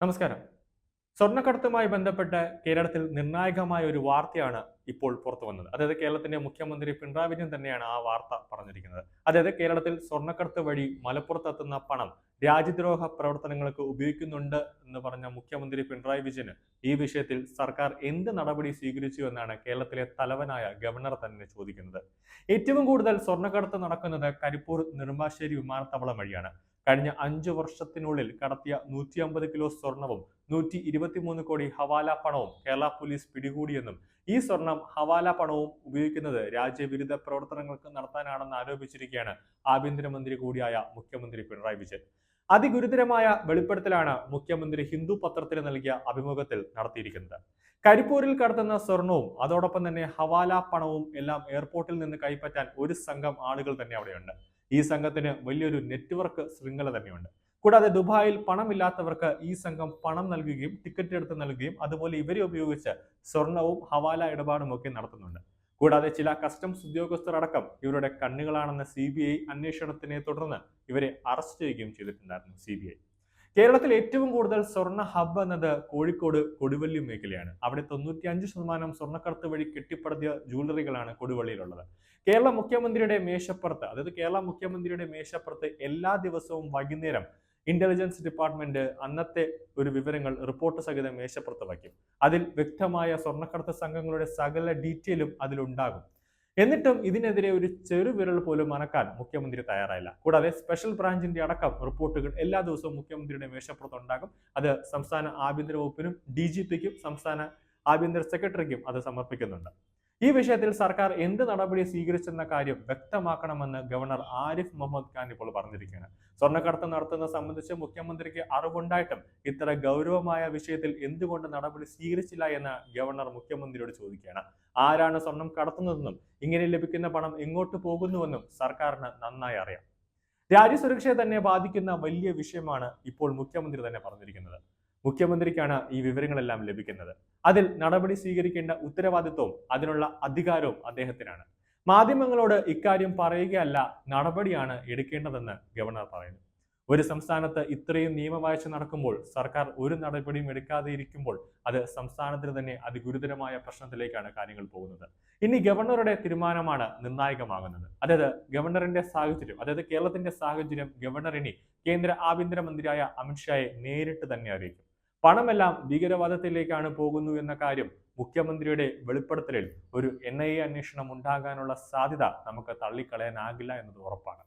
നമസ്കാരം. സ്വർണക്കടത്തുമായി ബന്ധപ്പെട്ട് കേരളത്തിൽ നിർണായകമായ ഒരു വാർത്തയാണ് ഇപ്പോൾ പുറത്തു വന്നത്. അതായത് കേരളത്തിന്റെ മുഖ്യമന്ത്രി പിണറായി വിജയൻ തന്നെയാണ് ആ വാർത്ത പറഞ്ഞിരിക്കുന്നത്. അതായത് കേരളത്തിൽ സ്വർണക്കടത്ത് വഴി മലപ്പുറത്തെത്തുന്ന പണം രാജ്യദ്രോഹ പ്രവർത്തനങ്ങൾക്ക് ഉപയോഗിക്കുന്നുണ്ട് എന്ന് പറഞ്ഞ മുഖ്യമന്ത്രി പിണറായി വിജയന് ഈ വിഷയത്തിൽ സർക്കാർ എന്ത് നടപടി സ്വീകരിച്ചു എന്നാണ് കേരളത്തിലെ തലവനായ ഗവർണർ തന്നെ ചോദിക്കുന്നത്. ഏറ്റവും കൂടുതൽ സ്വർണക്കടത്ത് നടക്കുന്നത് കരിപ്പൂർ നെടുമ്പാശ്ശേരി വിമാനത്താവളം വഴിയാണ്. കഴിഞ്ഞ അഞ്ചു വർഷത്തിനുള്ളിൽ കടത്തിയ നൂറ്റി അമ്പത് കിലോ സ്വർണവും നൂറ്റി ഇരുപത്തിമൂന്ന് കോടി ഹവാല പണവും കേരള പോലീസ് പിടികൂടിയെന്നും ഈ സ്വർണം ഹവാല പണവും ഉപയോഗിക്കുന്നത് രാജ്യവിരുദ്ധ പ്രവർത്തനങ്ങൾക്ക് നടത്താനാണെന്ന് ആരോപിച്ചിരിക്കുകയാണ് ആഭ്യന്തരമന്ത്രി കൂടിയായ മുഖ്യമന്ത്രി പിണറായി വിജയൻ. അതിഗുരുതരമായ വെളിപ്പെടുത്തലാണ് മുഖ്യമന്ത്രി ഹിന്ദു പത്രത്തിന് നൽകിയ അഭിമുഖത്തിൽ നടത്തിയിരിക്കുന്നത്. കരിപ്പൂരിൽ കടത്തുന്ന സ്വർണവും അതോടൊപ്പം തന്നെ ഹവാല പണവും എല്ലാം എയർപോർട്ടിൽ നിന്ന് കൈപ്പറ്റാൻ ഒരു സംഘം ആളുകൾ തന്നെ അവിടെയുണ്ട്. ഈ സംഘത്തിന് വലിയൊരു നെറ്റ്വർക്ക് ശൃംഖല തന്നെയുണ്ട്. കൂടാതെ ദുബായിൽ പണമില്ലാത്തവർക്ക് ഈ സംഘം പണം നൽകുകയും ടിക്കറ്റ് എടുത്ത് നൽകുകയും അതുപോലെ ഇവരെ ഉപയോഗിച്ച് സ്വർണവും ഹവാല ഇടപാടും ഒക്കെ നടത്തുന്നുണ്ട്. കൂടാതെ ചില കസ്റ്റംസ് ഉദ്യോഗസ്ഥർ അടക്കം ഇവരുടെ കണ്ണുകളാണെന്ന സി ബി ഐ അന്വേഷണത്തിനെ തുടർന്ന് ഇവരെ അറസ്റ്റ് ചെയ്യുകയും ചെയ്തിട്ടുണ്ടായിരുന്നു സി ബി ഐ. കേരളത്തിൽ ഏറ്റവും കൂടുതൽ സ്വർണ ഹബ്ബ് എന്നത് കോഴിക്കോട് കൊടുവള്ളി മേഖലയാണ്. അവിടെ തൊണ്ണൂറ്റിയഞ്ച് ശതമാനം സ്വർണക്കടത്ത് വഴി കെട്ടിപ്പടുത്തിയ ജ്വല്ലറികളാണ് കൊടുവള്ളിയിലുള്ളത്. കേരള മുഖ്യമന്ത്രിയുടെ മേശപ്പുറത്ത് അതായത് കേരള മുഖ്യമന്ത്രിയുടെ മേശപ്പുറത്ത് എല്ലാ ദിവസവും വൈകുന്നേരം ഇന്റലിജൻസ് ഡിപ്പാർട്ട്മെന്റ് അന്നത്തെ ഒരു വിവരങ്ങൾ റിപ്പോർട്ട് സഹിതം മേശപ്പുറത്ത് വയ്ക്കും. അതിൽ വ്യക്തമായ സ്വർണക്കടത്ത് സംഘങ്ങളുടെ സകല ഡീറ്റെയിലും അതിലുണ്ടാകും. എന്നിട്ടും ഇതിനെതിരെ ഒരു ചെറുവിരൽ പോലും അനക്കാൻ മുഖ്യമന്ത്രി തയ്യാറായില്ല. കൂടാതെ സ്പെഷ്യൽ ബ്രാഞ്ചിന്റെ അടക്കം റിപ്പോർട്ടുകൾ എല്ലാ ദിവസവും മുഖ്യമന്ത്രിയുടെ മേശപ്പുറത്ത് ഉണ്ടാകും. അത് സംസ്ഥാന ആഭ്യന്തര വകുപ്പിനും ഡി ജി പിക്കും സംസ്ഥാന ആഭ്യന്തര സെക്രട്ടറിക്കും അത് സമർപ്പിക്കുന്നുണ്ട്. ഈ വിഷയത്തിൽ സർക്കാർ എന്ത് നടപടി സ്വീകരിച്ചെന്ന കാര്യം വ്യക്തമാക്കണമെന്ന് ഗവർണർ ആരിഫ് മുഹമ്മദ് ഖാൻ ഇപ്പോൾ പറഞ്ഞിരിക്കുകയാണ്. സ്വർണക്കടത്ത് നടത്തുന്നത് സംബന്ധിച്ച് മുഖ്യമന്ത്രിക്ക് അറിവുണ്ടായിട്ടും ഇത്ര ഗൗരവമായ വിഷയത്തിൽ എന്തുകൊണ്ട് നടപടി സ്വീകരിച്ചില്ല എന്ന് ഗവർണർ മുഖ്യമന്ത്രിയോട് ചോദിക്കുകയാണ്. ആരാണ് സ്വർണം കടത്തുന്നതെന്നും ഇങ്ങനെ ലഭിക്കുന്ന പണം എങ്ങോട്ട് പോകുന്നുവെന്നും സർക്കാരിന് നന്നായി അറിയാം. രാജ്യസുരക്ഷയെ തന്നെ ബാധിക്കുന്ന വലിയ വിഷയമാണ് ഇപ്പോൾ മുഖ്യമന്ത്രി തന്നെ പറഞ്ഞിരിക്കുന്നത്. മുഖ്യമന്ത്രിക്കാണ് ഈ വിവരങ്ങളെല്ലാം ലഭിക്കുന്നത്. അതിൽ നടപടി സ്വീകരിക്കേണ്ട ഉത്തരവാദിത്വവും അതിനുള്ള അധികാരവും അദ്ദേഹത്തിനാണ്. മാധ്യമങ്ങളോട് ഇക്കാര്യം പറയുകയല്ല നടപടിയാണ് എടുക്കേണ്ടതെന്ന് ഗവർണർ പറയുന്നു. ഒരു സംസ്ഥാനത്ത് ഇത്രയും നിയമവാഴ്ച നടക്കുമ്പോൾ സർക്കാർ ഒരു നടപടിയും എടുക്കാതെ ഇരിക്കുമ്പോൾ അത് സംസ്ഥാനത്തിന് തന്നെ അതിഗുരുതരമായ പ്രശ്നത്തിലേക്കാണ് കാര്യങ്ങൾ പോകുന്നത്. ഇനി ഗവർണറുടെ തീരുമാനമാണ് നിർണായകമാകുന്നത്. അതായത് ഗവർണറിന്റെ സാഹചര്യം അതായത് കേരളത്തിന്റെ സാഹചര്യം ഗവർണർ ഇനി കേന്ദ്ര ആഭ്യന്തരമന്ത്രിയായ അമിത്ഷായെ നേരിട്ട് തന്നെ അറിയിക്കും. പണമെല്ലാം ഭീകരവാദത്തിലേക്കാണ് പോകുന്നു എന്ന കാര്യം മുഖ്യമന്ത്രിയുടെ വെളിപ്പെടുത്തലിൽ ഒരു എൻ ഐ എ അന്വേഷണം ഉണ്ടാകാനുള്ള സാധ്യത നമുക്ക് തള്ളിക്കളയാനാകില്ല എന്നത് ഉറപ്പാണ്.